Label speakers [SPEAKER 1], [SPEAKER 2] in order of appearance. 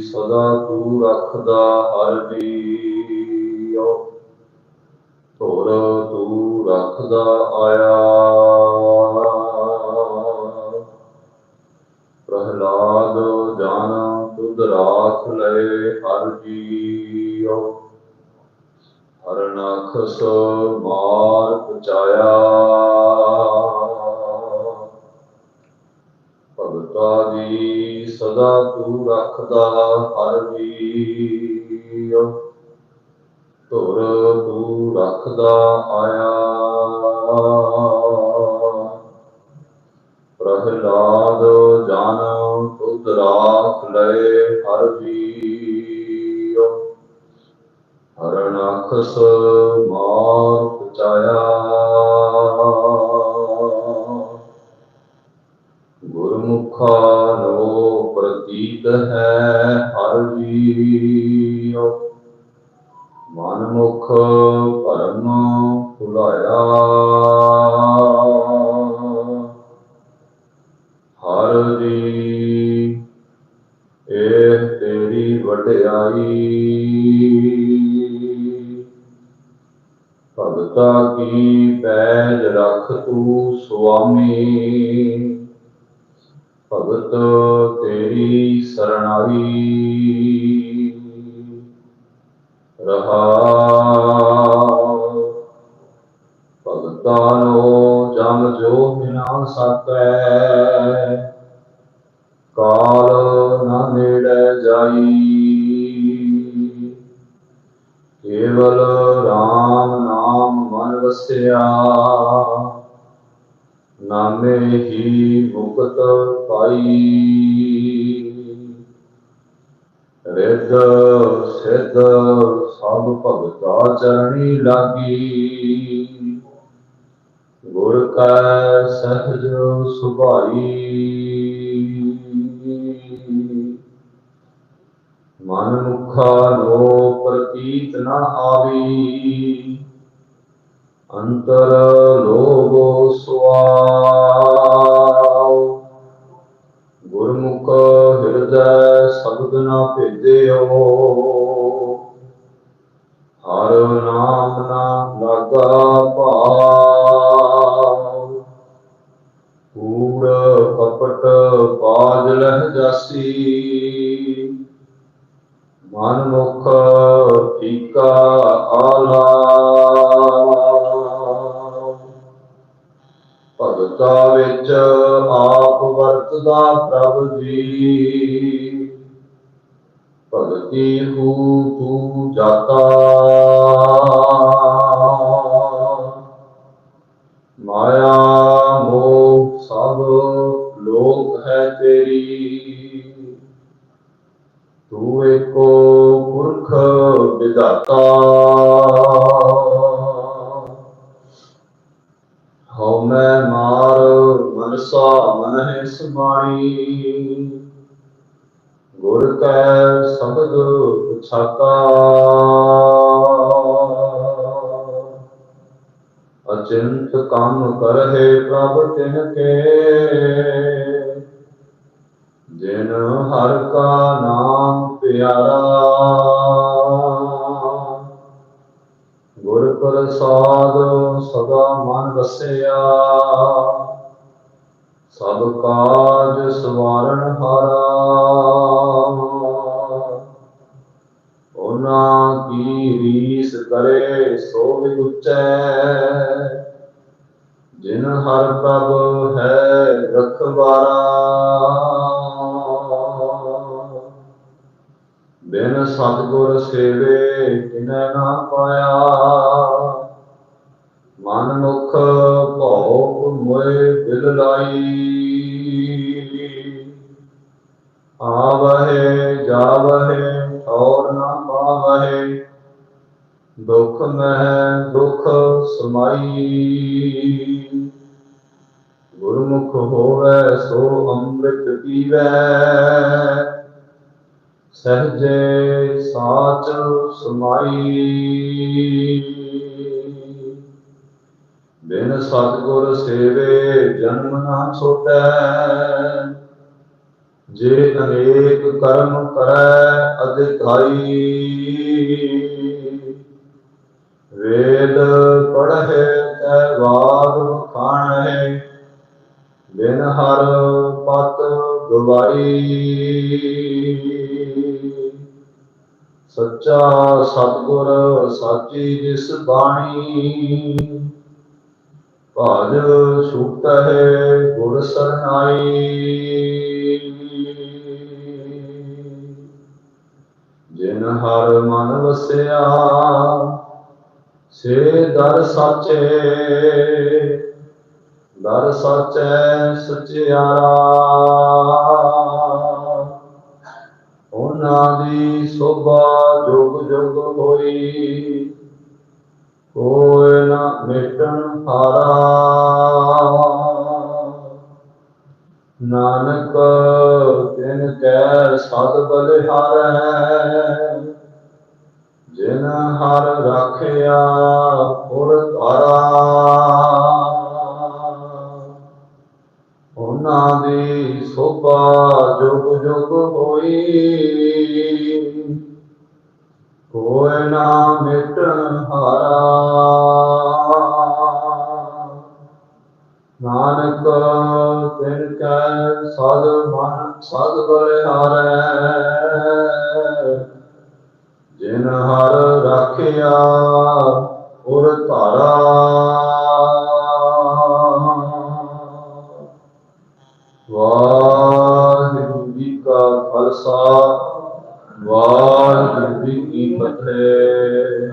[SPEAKER 1] ਸਦਾ ਤੂੰ ਰੱਖਦਾ ਹਰ ਜੀਉ। ਧੁਰ ਤੂੰ ਰੱਖਦਾ ਆਇਆ। ਪ੍ਰਹਲਾਦ ਭਗਤਾ ਦੀ ਸਦਾ ਤੂੰ ਰੱਖਦਾ ਹਰ ਜੀਉ ਧੁਰ ਤੂੰ ਰੱਖਦਾ ਆਇਆ। ਪ੍ਰਹਲਾਦ ਜਾਨ ਤੁਧ ਰਾਖ ਲਏ ਹਰ ਜੀਉ ਹਰ ਨਖਸ ਹੈ ਹਰ ਜੀਉ ਮਨ ਮੁਖ ਭਰਮ ਭੁਲਾਇਆ। ਹਰ ਜੀ, ਇਹ ਤੇਰੀ ਵਡਿਆਈ। ਭਗਤਾ ਕੀ ਪੈਜ ਰਖ ਤੂੰ ਸੁਆਮੀ? ਭਗਤ ਤੇਰੀ ਸਰਣਾਈ। ਰਹਾ ਭਗਤਾ ਲੋ ਜਮ ਜੋ ਬਿਨਾ ਸਕੈ ਕਾਲ ਨਾ ਨੇੜੇ ਜਾਈ। ਕੇਵਲ RAM ਨਾਮ ਮਨ ਵਸਿਆ। ਨਾਮੇ ਹੀ ਮੁਕਤ ਪਾਈ। ਰਿੱਧ ਸਿੱਧ ਸਭ ਭਗਤਾ ਚਰਣੀ ਲਾਗੀ। ਗੁਰ ਕੈ ਸਹਜ ਸੁਭਾਈ। ਮਨ ਮੁਖਾ ਲੋ ਪ੍ਰਤੀਤ ਨਾ ਆਵੀ। ਅੰਤਰ ਲੋਭੋ ਸੁਆਉ। ਗੁਰਮੁਖ ਹਿਰਦੈ ਸ਼ਬਦ ਨਾ ਭੇਦਿਓ। ਹਰ ਨਾਮ ਨਾ ਲਾਗਾ ਭਾਉ। ਕੂੜ ਕਪਟ ਬਾਜ ਲਹਿ ਜਾਸੀ। ਮਨ ਮੁਖ ਟੀਕਾ ਆਲਾ ਵਿੱਚ ਆਪ ਵਰਤਦਾ ਪ੍ਰਭ ਜੀ। ਭਗਤੀ ਹੂ ਤੂੰ ਜਾਤਾ। ਮਾਇਆ, ਮੋਹ ਸਭ ਲੋਕ ਹੈ ਤੇਰੀ। ਤੂੰ ਏਕੋ ਪੁਰਖ ਵਿਦਾਤਾ ਹਉ ਮੈਂ ਮਾਰ ਮਨਸਾ ਮਨ ਹੈ ਸਮਾਈ ਗੁਰ ਕੈ ਸ਼ਬਦ ਉਛਾਤਾ ਅਚਿੰਤ ਕੰਮ ਕਰਹਿ ਪ੍ਰਭ ਤਿਨ ਕੇ। ਜਿਨ ਹਰ ਕਾ ਨਾਮ ਪਿਆਰਾ। ਗੁਰ ਪ੍ਰਸਾਦ ਸਦਾ ਮਨ ਵਸਿਆ। ਸਭ ਕਾਜ ਸਵਾਰਨ ਹਾਰਾ। ਉਹਨਾਂ ਕੀ ਰੀਸ ਕਰੇ, ਸੋ ਵਿਗੁਚੈ। ਜਿਨ ਹਰ ਪ੍ਰਭ ਹੈ ਰਖਵਾਰਾ। ਬਿਨ ਸਤਗੁਰ ਸੇਵੇ ਤਿਨੈ ਨਾ ਪਾਇਆ। ਮਨ ਮੁਖ ਭਉ ਮੋਏ ਦਿਲ ਲਾਈ। ਆਵਹਿ, ਜਾਵਹਿ, ਔਰ ਨਾ ਪਾਵਹਿ, ਦੁਖ ਮਹਿ ਦੁਖ ਸਮਾਈ। ਗੁਰਮੁਖ ਹੋਵੇ, ਸੋ ਅੰਮ੍ਰਿਤ ਪੀਵੈ। ਸਹਜੇ ਸਾਚ ਸਮਾਈ। ਬਿਨ ਸਤਗੁਰ ਸੇਵੇ ਜਨਮ ਨਾ ਛੋਟੈ ਜੇ ਅਨੇਕ ਕਰਮ ਕਰੈ ਅਧਿਕਾਈ ਵੇਦ ਪੜ੍ਹੇ ਤੈ ਬਾਦ ਵਖਾਣੈ ਬਿਨ ਹਰ ਪਤ ਗਵਾਈ ਸੱਚਾ ਸਤਿਗੁਰ ਸਾਚੀ ਜਿਸ ਬਾਣੀ ਭਾਜ ਛੂਟ ਹੈ, ਗੁਰ ਸਰਨਾਈ ਜਿਨ ਹਰ ਮਨ ਵਸਿਆ, ਸੇ ਦਰ ਸਾਚੇ। ਦਰ ਸਾਚੈ ਸਚਿਆਰਾ। ਉਹਨਾਂ ਦੀ ਸੋਭਾ ਜੁਗ ਜੁਗ ਹੋਈ। ਮਿਟਣ ਹਾਰਾ ਨਾਨਕ, ਤਿਨ ਕੈ ਸਦ ਬਲਿਹਾਰੈ, ਜਿਨ ਹਰ ਰਾਖਿਆ ਪੁਰ ਧਾਰਾ। ਉਹਨਾਂ ਦੀ ਸੋਭਾ ਜੁਗ ਜੁਗ ਹੋਈ। ਕੋਇ ਨਾ ਮਿਟਣ ਹਾਰਾ। ਮਨ ਸਦ ਬਲਿਹਾਰੈ ਜਿਨ ਹਰ ਰਾਖਿਆ ਪੁਰ ਧਾਰਾ। ਵਾਹਿਗੁਰੂ ਜੀ ਕਾ ਖਾਲਸਾ, ਵਾਹਿਗੁਰੂ ਜੀ ਕੀ ਫਤਿਹ।